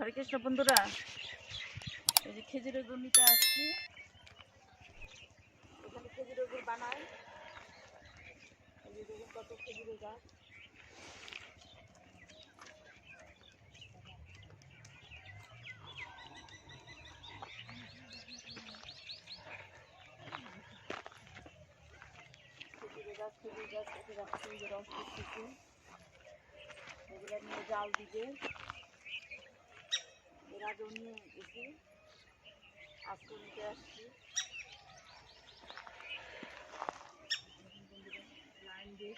হরে কৃষ্ণ বন্ধুরা এই যে খেজুরের গুড় নিতে আসছি এখানে খেজুরের গুড় বানায় এই যে কত খেজুরের গাছ গাছ খেজুর গাছ কেটে রাখছে এগুলো নিয়ে জাল দিবে নিতে আসছি। লাইন দিয়ে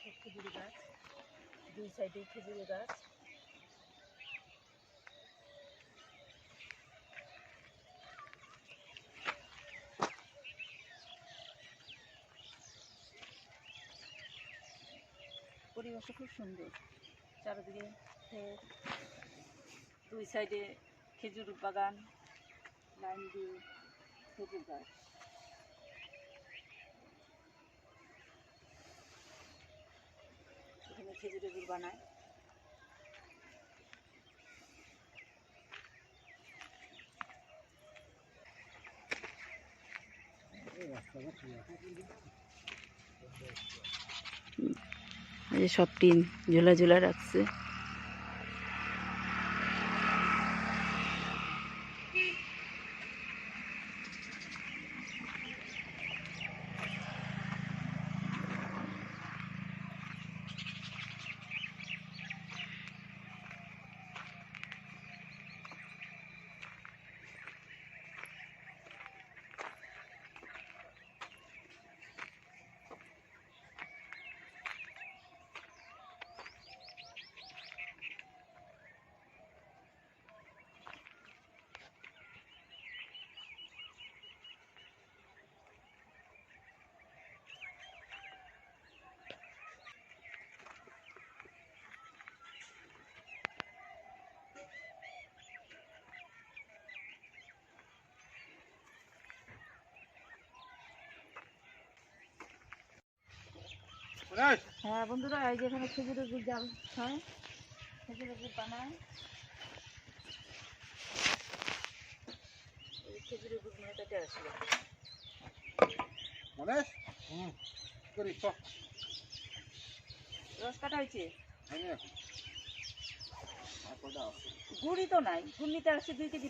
গাছ, দুই সাইডে খেজুরি গাছ। পরিবেশটা খুব সুন্দর। চারিদিকে দুই সাইডে খেজুর বাগান, লাইন দিয়ে খেজুর গাছ। এখানে খেজুরের গুড় বানায়। সব টিন ঝোলা ঝোলা রাখছে। হ্যাঁ বন্ধুরা এই যে এখানে খেজুরের গুড় জাল হয়। খেজুরের গুড় বানায় খেজুরের গুড় নিয়ে কেটে আসলো। মনেশ? হুম করি চ। রস কাটা হয়েছে? কয়টা আছে গুড়ই তো নাই। গুড় নিতে আসছে দুই কেজি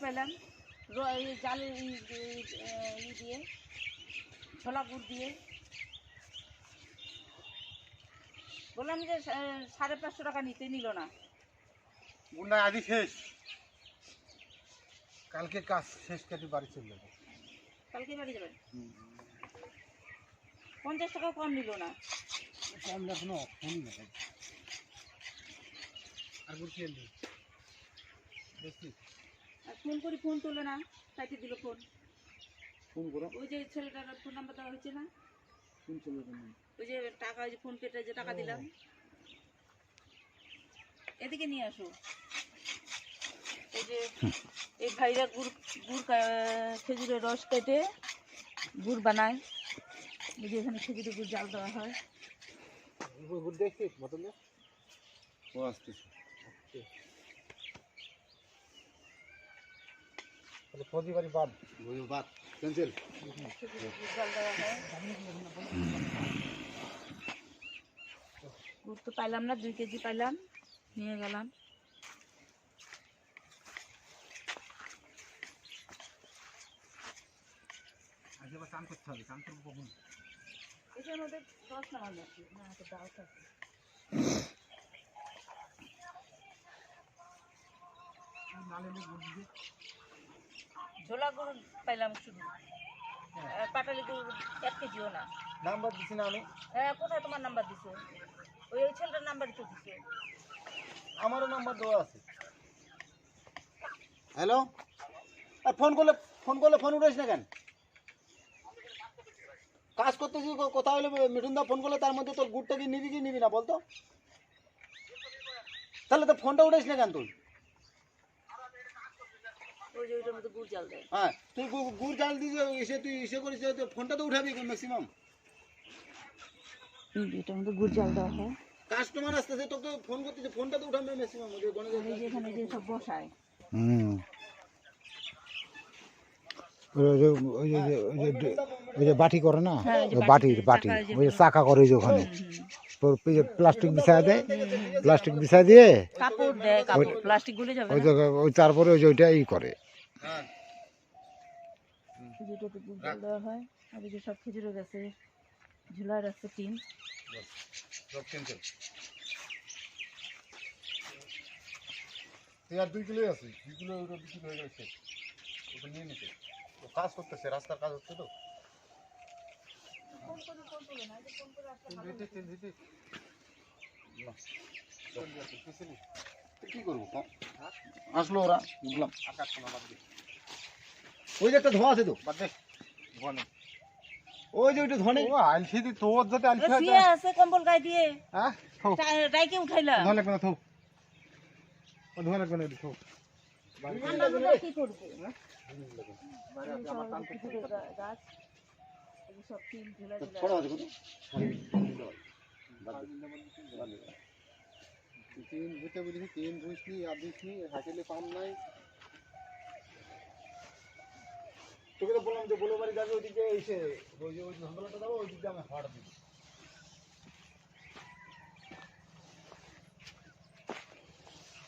ই ই দিয়ে ছোলা গুড় দিয়ে। বললাম যে সাড়ে পাঁচশো টাকা নিতে নিল না। গুন্ডা আদি শেষ। কালকে কাজ শেষ কাটি বাড়ি চলে যাব। কালকে বাড়ি যাবেন? পঞ্চাশ টাকা কম নিল না। আমরা কোনো ফোন নেই। আর বলছি দেখছি। আর ফোন করি ফোন তোলে না কাইতে দিল ফোন। ফোন করো। ওই যে ছেলেটার ফোন নাম্বার দেওয়া হয়েছে না? ওই যে টাকা ওই যে ফোন পেতে যে টাকা দিলাম। এদিকে নিয়ে আসো। এই যে এই ভাইরা গুড় গুড় কা- খেজুরের রস কেটে গুড় বানায়। এই এখানে খেজুরের গুড় জাল দেওয়া হয়। গুড় দেখছি বোতলে ও আসতেছে। প্রতিবারই বাদ। বাদ। ক্যান্সেল। গুড় তো পাইলাম না দুই কেজি পাইলাম নিয়ে গেলাম। চান করতে হবে চান করব কখন? এটার মধ্যে না ডাল নালে গুড় দিয়ে ঝোলা গুড় পাইলাম শুধু। পাটালি গুড় এক কেজিও না। নাম্বার দিছি না আমি। হ্যাঁ কোথায় তোমার নাম্বার দিছো? ওই ওই ছেলেটার নাম্বার তো দিছো। আমারও নাম্বার দেওয়া আছে। হ্যালো? আর ফোন করলে ফোন করলে ফোন উঠাইস না কেন? কাজ করতেছি কো- কোথাও হলে? মিঠুন দা ফোন করলে তার মধ্যে তোর গুড়টা কি নিবি কি নিবি না বলতো? তাহলে তো ফোনটা উঠাইস না কেন তুই? ওই ওইটার মধ্যে গুড় জাল দেয়। হ্যাঁ তুই গুড় জাল দিস এসে তুই এসে করিস তো ফোনটা তো উঠাবি ম্যাক্সিমাম এটার মধ্যে গুড় জাল দেওয়া হয়। কাস্টমার আসতেছে তোকে ফোন করতেছে ফোনটা তো উঠাবে ম্যাক্সিমাম আর এই এখানে যে সব বসায়। হুম। ওই যে ওই যে ওই যে ওই যে বাটি করে না? হ্যাঁ, ওই যে ওই বাটি, বাটির বাটি ওই যে চাকা করে ওই যে ওখানে। প্লাস্টিক বিছায় দেয় প্লাস্টিক বিছায় দিয়ে কাপড় দেয় কাপড়। প্লাস্টিক গুলে যাবে ওই না। ওই তারপরে ওই যে ওইটা ই করে। গুড় জল দেওয়া হয় আর এই যে সব খেজুরের গাছে ঝুলায় রাখছে টিন আর দুই আছে দুই কিলো ওটা বিক্রি হয়ে গেছে ওটা নিয়ে নিতে। ও কাজ করতেছে রাস্তার কাজ হচ্ছে তো। তিন তিন দিতে না তো কি করব কম? আসলো ওরা বুঝলাম। ওই যে একটা ধোঁয়া আছে তো। বাদ দে ধোয়া নেই। ওই যে ওইটা ধোঁয়া নেই। ও আলসি দি তোর যাতে আলসি এ, শুয়ে আছে কম্বল গায়ে দিয়ে। হ্যাঁ থো। টা- রাইকে উঠাইলা। ধোয়া লাগবে না থো। ও ধোয়া লাগবে না থো। ঠান্ডা হলে কি করবে? এই সব খেজুরের গা- গাছ। এই যে সব টিন ঝুলা ঝুলা ছড়া আছে কত তিন ধুতে বলেছি তিন ধুইসনি আর ধুইসনি হাঁটেলে পাম নাই। তোকে তো বললাম যে বলে বাড়ি যাবে ওইদিকে এসে ওই যে ওই ঝামেলাটা যাব ওই দিকে আমি হাট দিই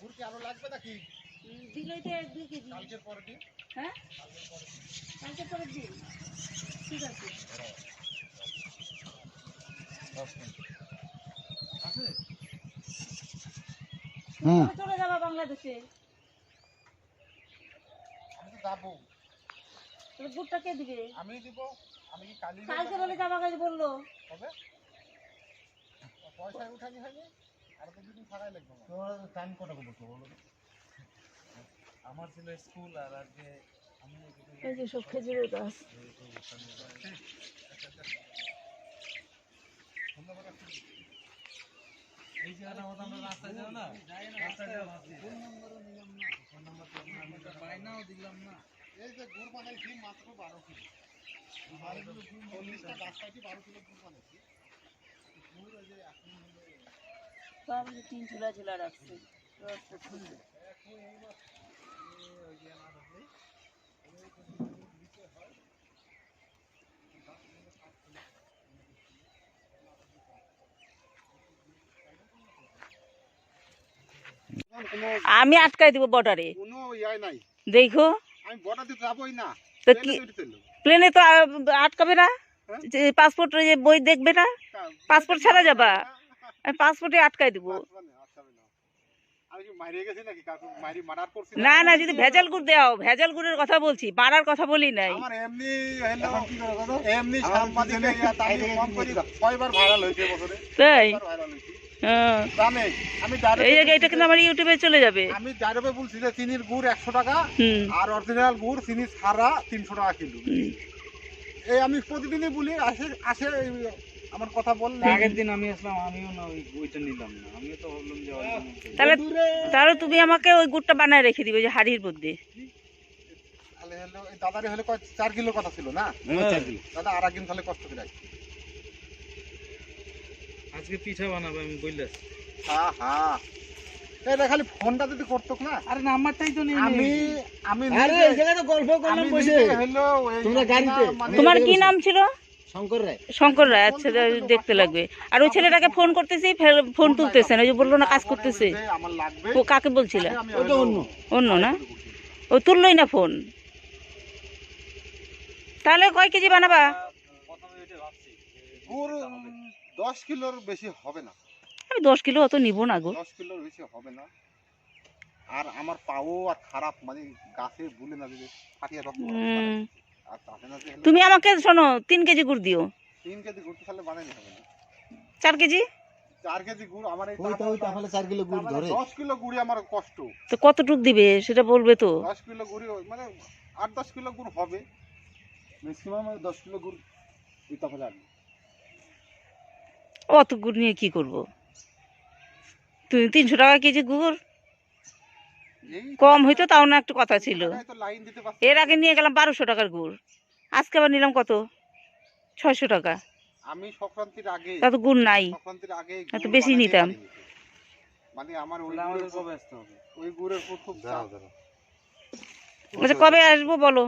কি আরও লাগবে নাকি? দিলেই তো এক দুই কেজি। কালকের পরে দিন হ্যাঁ? কালকে পরের দিন। ঠিক আছে। হুম চলে যাবা বাংলাদেশে। যাব। তোর গুড়টা কে দিবে? আমি দিব আমি কি কালি কালকে বলে যাবা কাজ বলল। হবে পয়সা উঠানি হয়নি? আর তো দুদিন লাগবে আমার। টাইম কটা করব তো বলো? আমার ছিল স্কুল আর আজকে আমি এই যে সব খেজুরের গাছ। এই জায়গাটা মতো আমরা রাস্তায় যাও না? রাস্তায় যাও ফোন নাম্বারও নিলাম না। ফোন নাম্বার তো আপনার বাইনাও দিলাম না। এই যে গুড় বানাইছি মাত্র বারো কিলো। চল্লিশটা গাছ পাইছি বারো কিলো গুড় বানাইছি গুড় যে এখন সব এই যে টিন ঝুলা ঝুলা রাখছে তো সুন্দর। আমি আটকাই দিব বর্ডারে। কোনো ইয়াই নাই। দেখো। তো কি। প্লেনে তো আটকাবে না? হ্যাঁ? যে পাসপোর্ট যে বই দেখবে না? পাসপোর্ট ছাড়া যাবা। আমি পাসপোর্টে আটকাই দিব। পাসপোর্ট নেই, আচ্ছা, আমি নাও। আমি কি মারিয়ে গেছি নাকি? কাকু মারি মারার করছি না? না যদি ভেজাল গুড় দেওয়া ভেজাল গুড়ের কথা বলছি বাড়ার কথা বলি নাই। তাই? হ্যাঁ। জানে আমি এই ডাইরেক্ট জায়গায় এটা কিন্তু আমার ইউটিউবে চলে যাবে। আমি ডাইরেক্ট বলছি যে চিনির গুড় একশো টাকা আর অরিজিনাল গুড় চিনি ছাড়া তিনশো টাকা কিলো। এই আমি প্রতিদিনই বলি আসে আসে আমার কথা বললে। আগের দিন আমি আসলাম আমিও না ওই ওইটা নিলাম না। আমিও তো যে তাহলে তাহলে তুমি আমাকে ওই গুড়টা বানায় রেখে দিবে যে হাড়ির মধ্যে। তাহলে হলো এই হলে চার কিলো কথা ছিল না? দাদা আর একদিন তাহলে কষ্ট করে আসবে। আজকে পিঠা বানাবো আমি বললাম হ্যাঁ হ্যাঁ এটা খালি ফোনটা যদি করতো না। আরে নাম্বারটাই তো নেই। আমি আমি আরে এই জায়গায় গল্প করলাম বসে। নিজে হলো এই তোমরা গাড়িতে? মানে- তোমার কি নাম ছিল? শঙ্কর রায়। শঙ্কর রায় আচ্ছা দেখতে লাগবে। আর ওই ছেলেটাকে ফোন করতেছি ফোন তুলতেছে না ওই যে বলল না কাজ করতেছে। যে আমার লাগবে। ও কাকে বলছিল? অন্য। অন্য না? ও তুললোই না ফোন। তাহলে কয় কেজি বানাবা? দশ কিলোর বেশি হবে না। আমি দশ কিলো অত নিব না গো। দশ কিলোর বেশি হবে না। আর আমার পাও আর খারাপ মানে গাছে বুলে না যদি ফাটিয়ে রক্ত আর তাতে না তুমি আমাকে শোনো তিন কেজি গুড় দিও। তিন কেজি গুড় তো তাহলে বানাই হবে না। চার কেজি? চার কেজি গুড় আমার এই ওই তো ওই তাহলে চার কিলো গুড় ধরে। দশ কিলো গুড়ি আমার কষ্ট। তো কতটুক দিবে সেটা বলবে তো? দশ কিলো গুড়ি মানে আট দশ কিলো গুড় হবে। ম্যাক্সিমাম দশ কিলো গুড় তাহলে আনবে অত গুড় নিয়ে কি করব? তুমি তিনশো টাকা কেজি গুড়? কম হইতো তাও না একটু কথা ছিল। টাকায় তো লাইন দিতে পারছি এর আগে নিয়ে গেলাম বারোশো টাকার গুড়। আজকে আবার নিলাম কত? ছয়শো টাকা। আমি সংক্রান্তির আগে তা তো গুড় নাই। সংক্রান্তির আগে হ্যাঁ, বেশি নিতাম। পারিনি। মানে আমার ওই গুড়ের কবে খুব আসব বলো?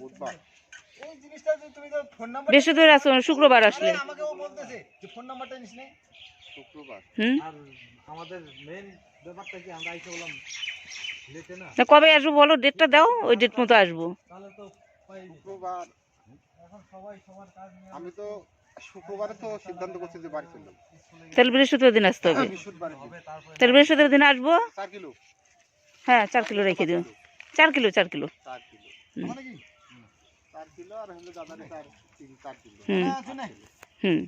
বুধবার। এই জিনিসটা যে তুমি তো ফোন নাম্বার বৃহস্পতিবার আসো শুক্রবার আসলে। আমাকে ও বলতেছে যে ফোন নাম্বারটা নিস নে। শুক্রবার? হুম? আর আমাদের মেন ব্যাপারটা কি আমরা আইসে বললাম লেটে না? তা কবে আসব বলো? ডেটটা দাও ওই ডেট মতো আসব। তাহলে তো পাই। শুক্রবার। এখন সবাই সবার কাজ নিয়ে আমি তো শুক্রবারে তো সিদ্ধান্ত করছি যে বাড়ি চললাম তাহলে বৃহস্পতিবার দিন আসতে হবে। তাহলে বৃহস্পতিবার দিন আসব? চার কিলো। হ্যাঁ চার কিলো রেখে দিও। চার কিলো চার কিলো। চার কিলো। হুম। মানে কি চার কিলো আর হলো দাদারে চার তিন চার কিলো হুম আছে না হুম